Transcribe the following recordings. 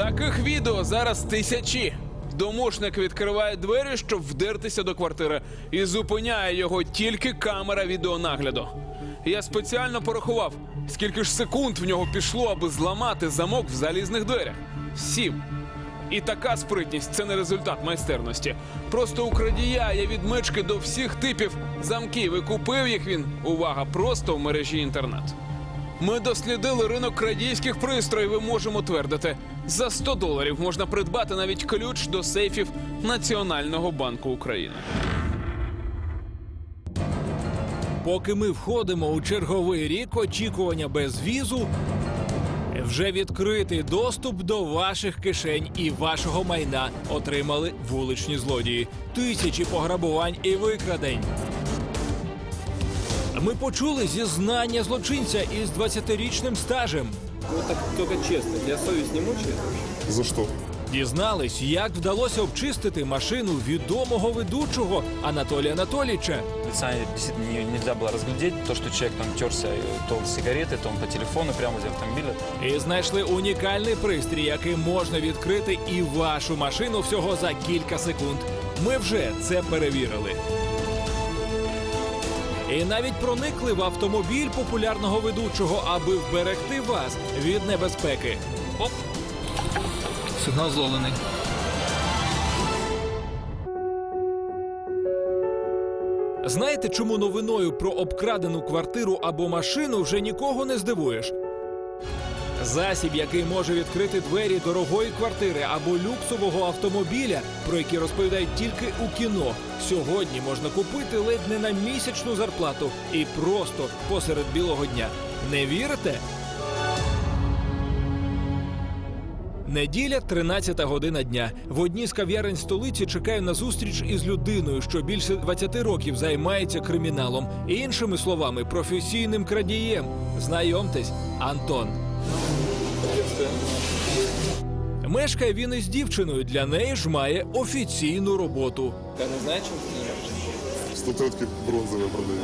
Таких відео зараз тисячі. Домушник відкриває двері, щоб вдертися до квартири, і зупиняє його тільки камера відеонагляду. Я спеціально порахував, скільки ж секунд в нього пішло, аби зламати замок в залізних дверях. Сім. І така спритність це не результат майстерності. Просто у крадія є відмички до всіх типів замків. І купив їх він, увага, просто в мережі інтернет. Ми дослідили ринок крадійських пристроїв і можемо твердити, за 100 доларів можна придбати навіть ключ до сейфів Національного банку України. Поки ми входимо у черговий рік очікування без візу, вже відкритий доступ до ваших кишень і вашого майна отримали вуличні злодії. Тисячі пограбувань і викрадень. Ми почули зізнання злочинця із 20-річним стажем. Ну так только честно, тебя совесть не мучает? За что? Дізнались, як вдалося обчистити машину відомого ведучого Анатолія Анатолійча. лица действительно не- нельзя было разглядеть. То, что человек там терся э, то с сигаретой, то он по телефону прямо возле автомобиля. І знайшли унікальний пристрій, який можна відкрити і вашу машину всього за кілька секунд. Ми вже це перевірили. І навіть проникли в автомобіль популярного ведучого, аби вберегти вас від небезпеки. Оп! Сигнал зловлений. Знаєте, чому новиною про обкрадену квартиру або машину вже нікого не здивуєш? Засіб, який може відкрити двері дорогої квартири або люксового автомобіля, про які розповідають тільки у кіно, сьогодні можна купити ледь не на місячну зарплату і просто посеред білого дня. Не вірите? Неділя, 13 година дня. В одній з кав'ярень столиці чекаю на зустріч із людиною, що більше 20 років займається криміналом. Іншими словами, професійним крадієм. Знайомтесь, Антон Мешкає він із дівчиною. Для неї ж має офіційну роботу. Ты не знаешь, чем ты занимаешься? Статуэтки бронзовые продаю.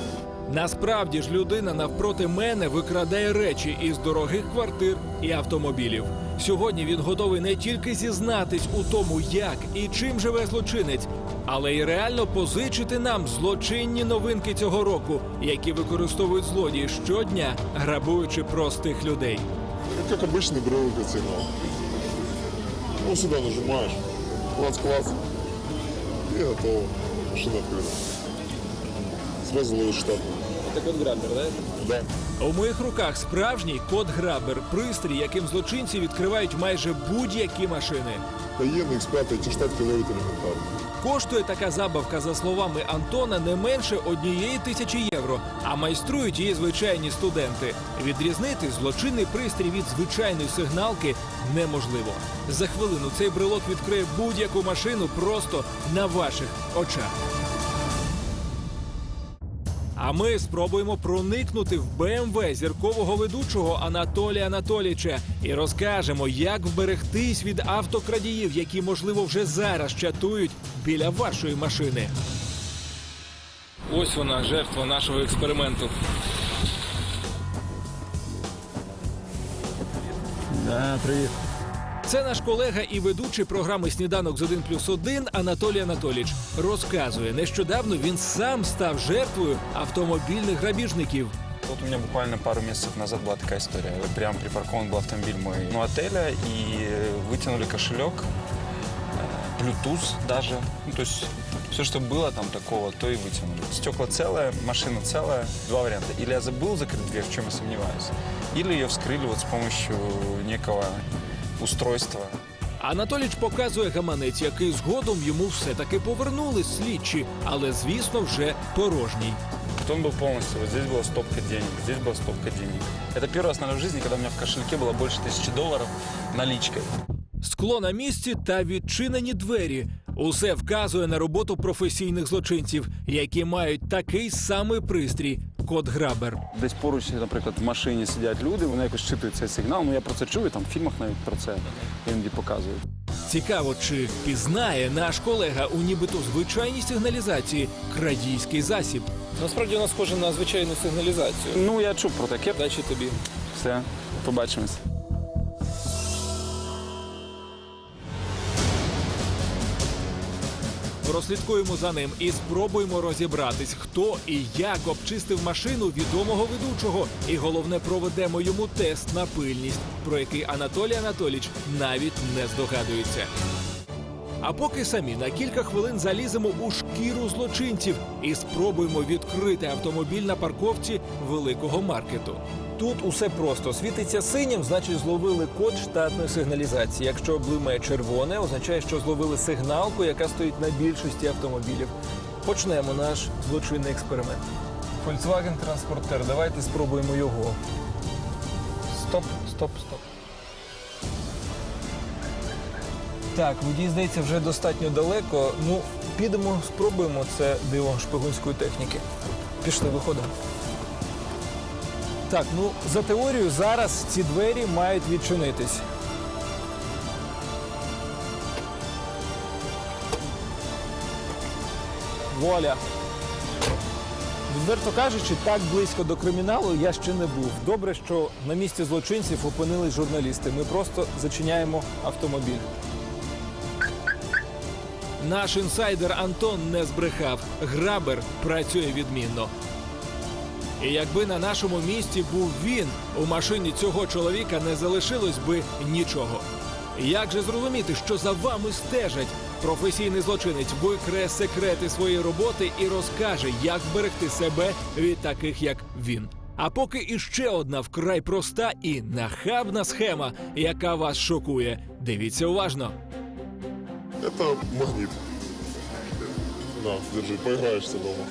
Насправді ж людина навпроти мене викрадає речі із дорогих квартир і автомобілів. Сьогодні він готовий не тільки зізнатись у тому, як і чим живе злочинець, але й реально позичити нам злочинні новинки цього року, які використовують злодії щодня, грабуючи простих людей. Ну, как обычный бровый сигнал. Ну, сюда нажимаешь, клац-клац, и готово. Машина открыта. Сразу ловишь штатную. Это код граббер, да? Да. У моїх руках справжній код грабер, пристрій, яким злочинці відкривають майже будь-які машини. Каен, X5, эти штатки ловят элементарно. Коштує така забавка, за словами Антона, не менше однієї тисячі євро, а майструють її звичайні студенти. Відрізнити злочинний пристрій від звичайної сигналки неможливо. За хвилину цей брелок відкриє будь-яку машину просто на ваших очах. А ми спробуємо проникнути в БМВ зіркового ведучого Анатолія Анатолійча і розкажемо, як вберегтись від автокрадіїв, які, можливо, вже зараз чатують біля вашої машини. Ось вона, жертва нашого експерименту. Да, привет. Це наш колега і ведучий програми Сніданок з 1 плюс 1 Анатолій Анатолійович. Розказує, нещодавно він сам став жертвою автомобільних грабіжників. Вот у меня буквально пару месяцев назад была такая история. Вот Прям припаркован был автомобиль мой ну, отеля, и э, вытянули кошелек, э, Bluetooth даже. Ну, то есть все, что было там такого, то и вытянули. Стекла целое, машина целая. Два варианта. Или я забыл закрыть дверь, в чем я сомневаюсь, или ее вскрыли вот с помощью некого устройства. Анатоліч показує гаманець, який згодом йому все-таки повернули слідчі, але звісно вже порожній. Вот он был полностью, вот здесь была стопка денег, здесь была стопка денег. Это первый раз, наверное, в жизни, когда у меня в кошельке было больше тысячи долларов наличкой. Скло на місці та відчинені двері. Усе вказує на роботу професійних злочинців, які мають такий самий пристрій код грабер. Десь поруч, наприклад, в машині сидять люди, вони якось читують цей сигнал. Ну я про це чую, там в фільмах навіть про це іноді показують. Цікаво, чи впізнає наш колега у нібито звичайній сигналізації крадійський засіб. Насправді вона схожа на звичайну сигналізацію. Ну я чув про таке. Дачі тобі. Все, побачимось. Прослідкуємо за ним і спробуємо розібратись, хто і як обчистив машину відомого ведучого. І головне, проведемо йому тест на пильність, про який Анатолій Анатолійович навіть не здогадується. А поки самі на кілька хвилин заліземо у шкіру злочинців і спробуємо відкрити автомобіль на парковці великого маркету. Тут усе просто світиться синім, значить зловили код штатної сигналізації. Якщо блимає червоне, означає, що зловили сигналку, яка стоїть на більшості автомобілів. Почнемо наш злочинний експеримент. Volkswagen транспортер. Давайте спробуємо його. Стоп, стоп, стоп. Так, водій, здається, вже достатньо далеко. Ну, підемо, спробуємо це диво шпигунської техніки. Пішли, виходимо. Так, ну за теорією, зараз ці двері мають відчинитись. Воля. Відверто кажучи, так близько до криміналу я ще не був. Добре, що на місці злочинців опинились журналісти. Ми просто зачиняємо автомобіль. Наш інсайдер Антон не збрехав. Грабер працює відмінно. І якби на нашому місці був він, у машині цього чоловіка не залишилось би нічого. Як же зрозуміти, що за вами стежать? Професійний злочинець викриє секрети своєї роботи і розкаже, як вберегти себе від таких, як він. А поки іще одна вкрай проста і нахабна схема, яка вас шокує. Дивіться уважно. Это магнит. На, держи, поиграешься дома.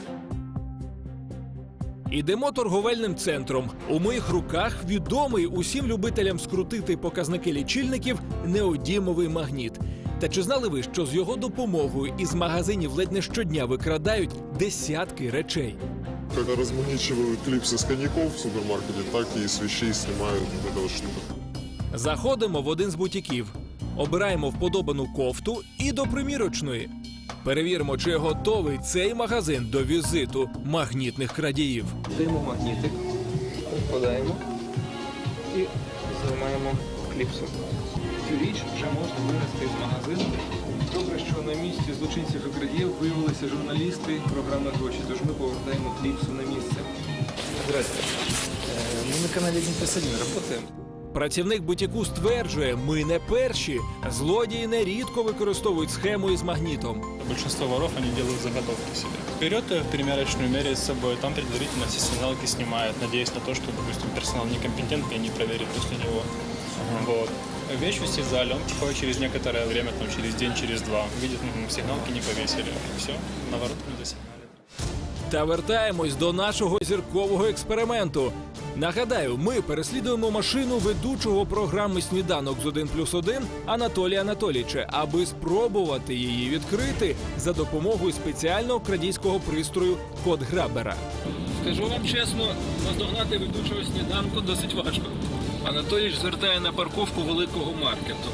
Ідемо торговельним центром. У моїх руках відомий усім любителям скрутити показники лічильників неодімовий магніт. Та чи знали ви, що з його допомогою із магазинів ледь не щодня викрадають десятки речей? Когда размагничивают клипсы с коньяков в супермаркете, так и с вещей снимают вот эта вот штука. Заходимо в один з бутіків, обираємо вподобану кофту і до примірочної. Перевіримо, чи готовий цей магазин до візиту магнітних крадіїв. Даємо магнітик, вкладаємо і займаємо кліпсу. Цю річ вже можна винести з магазину. Добре, що на місці злочинців і крадіїв виявилися журналісти програми гроші, тож ми повертаємо кліпсу на місце. Здрасте. Е, Ми на каналі Дніпро-1 працюємо. Працівник бутіку стверджує, ми не перші. Злодії нерідко використовують схему із магнітом. Большинство воров, они делают заготовки себе. Берет в примерочную, меряет с собой, там предварительно все сигналки снимает, надеясь на то, что, допустим, персонал некомпетентный и не проверит после него. Вот. Вещь в зале, он приходит через некоторое время, там, через день, через два, видит, ну, сигналки не повесили. Все, на ворот не засигналили. Та вертаємось до нашого зіркового експерименту. Нагадаю, ми переслідуємо машину ведучого програми Сніданок з 1 плюс 1 Анатолія Анатолійча, аби спробувати її відкрити за допомогою спеціального крадійського пристрою код Грабера. Скажу вам чесно, наздогнати ведучого сніданку досить важко. Анатолій звертає на парковку великого маркету.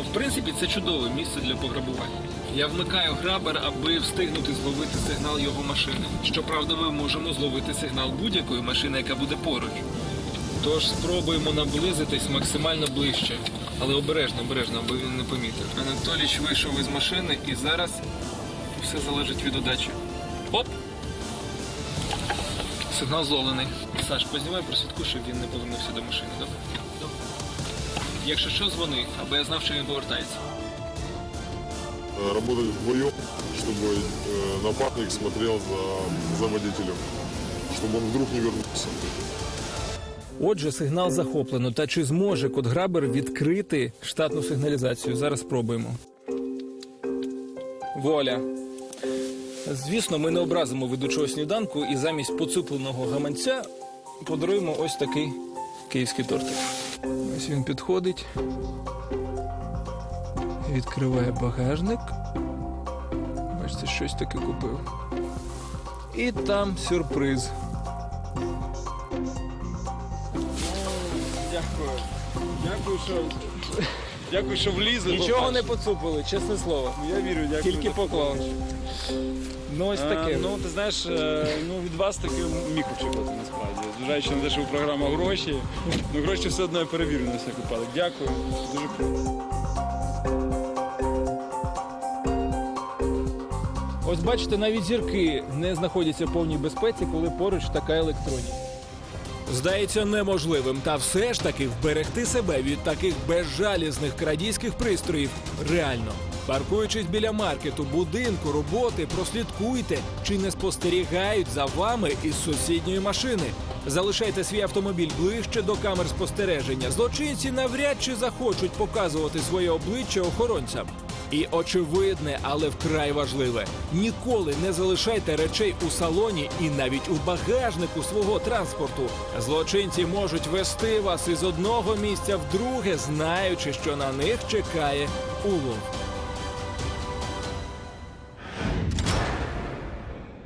Ну, в принципі, це чудове місце для пограбування. Я вмикаю грабер, аби встигнути зловити сигнал його машини. Щоправда, ми можемо зловити сигнал будь-якої машини, яка буде поруч. Тож спробуємо наблизитись максимально ближче. Але обережно, обережно, аби він не помітив. Анатоліч вийшов із машини і зараз все залежить від удачі. Оп! Сигнал зловлений. Саш, познімай прослідку, щоб він не повернувся до машини, добре? Добре. Якщо що, дзвони, аби я знав, що він повертається. Э, Работать вдвоем, чтобы э, напарник смотрел за, за водителем, чтобы он вдруг не вернулся. Отже, сигнал захоплено. Та чи зможе код Грабер відкрити штатну сигналізацію? Зараз спробуємо. Воля. Звісно, ми не образимо ведучого сніданку і замість поцупленого гаманця подаруємо ось такий київський тортик. Ось він підходить. Відкриває багажник. Бачите, щось таке купив. І там сюрприз. Дякую. Дякую, що. Дякую, що влізли. Нічого не поцупили, чесне слово. Я вірю, дякую. Тільки поклав. Ну, ось таке. Е, ну, ти знаєш, е, ну, від вас таки міг очікувати насправді. Зважаючи на те, що програма гроші, ну гроші все одно я перевірю на всяк випадок. Дякую. Дуже круто. Ось бачите, навіть зірки не знаходяться в повній безпеці, коли поруч така електроніка. Здається неможливим, та все ж таки вберегти себе від таких безжалісних крадійських пристроїв реально. Паркуючись біля маркету, будинку, роботи, прослідкуйте, чи не спостерігають за вами із сусідньої машини. Залишайте свій автомобіль ближче до камер спостереження. Злочинці навряд чи захочуть показувати своє обличчя охоронцям. І очевидне, але вкрай важливе: ніколи не залишайте речей у салоні і навіть у багажнику свого транспорту. Злочинці можуть вести вас із одного місця в друге, знаючи, що на них чекає улов.